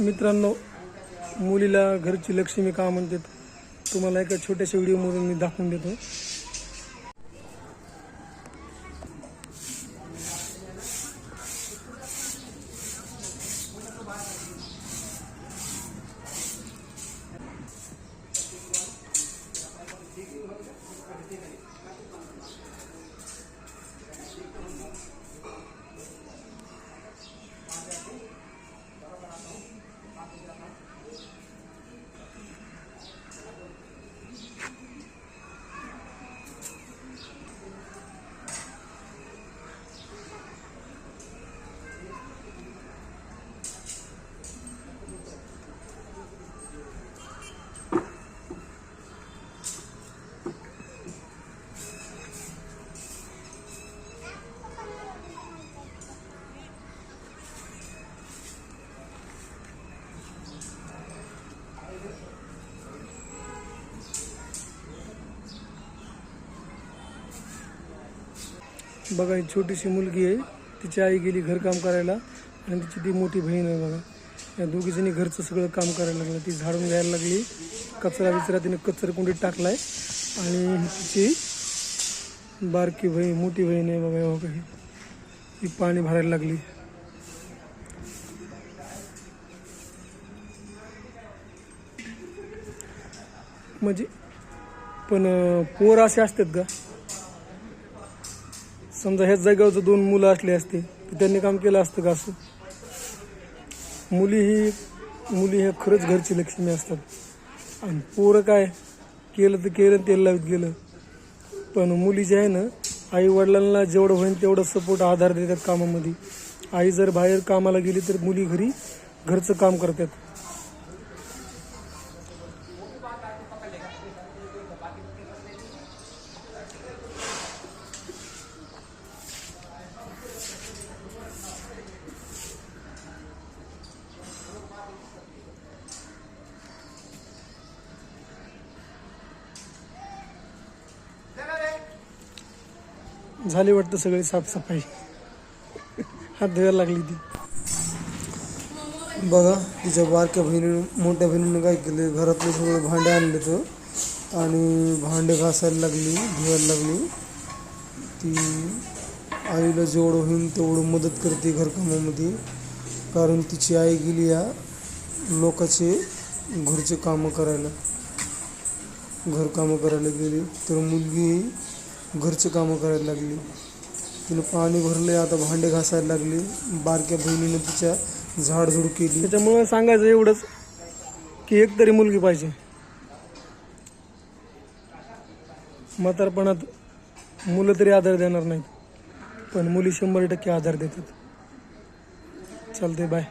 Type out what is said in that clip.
मित्रांनो मुलीला घरची लक्ष्मी का म्हणतात? तुम्हाला एका छोट्याशा व्हिडिओमधून मी दाखवून देतो. बघा ही छोटीशी मुलगी आहे. तिची आई गेली घरकाम करायला आणि तिची ती मोठी बहीण आहे बघा. या दोघी जणी घरचं सगळं काम करायला लागलं. ती झाडून घ्यायला लागली. कचरा विचरा तिने कचरकुंडीत टाकला टाकलाय. आणि तिची बारकी बहीण मोठी बहीण आहे बघा बघा. ही ती पाणी भरायला लागली. म्हणजे पण पोर असे असतात का? समजा ह्याच जागेवरचं दोन मुलं असले असते तर त्यांनी काम केलं असतं का असं? मुली ही मुली ह्या खरंच घरची लक्ष्मी असतात. आणि पोरं काय केलं तर केलं तेल लावत गेलं. पण मुली जे आहे ना आई वडिलांना जेवढं होईल तेवढं सपोर्ट आधार देतात कामामध्ये. आई जर बाहेर कामाला गेली तर मुली घरी घरचं काम करतात. झाली वाटतं सगळी साफसफाई. हात धुवायला लागली ती. बघा तिच्या बारक्या बहिणीनं मोठ्या बहिणीनं काय केलं घरातले सगळे भांडे आणले तर. आणि भांडे घासायला लागली धुवायला लागली. ती आईला जेवढं होईल तेवढं मदत करते घरकामामध्ये. कारण तिची आई गेली या लोकाचे घरचे कामं करायला. घरकामं करायला गेली. तर मुलगी घरचे कामं करायला लागली. तिनं पाणी भरले आता भांडे घासायला लागली. बारक्या बहिणीनं तिच्या झाडझूड केली. त्याच्यामुळे सांगायचं एवढंच की एक तरी मुलगी पाहिजे. म्हातारपणात मुलं तरी आधार देणार नाहीत पण मुली शंभर टक्के आधार देतात. चालते बाय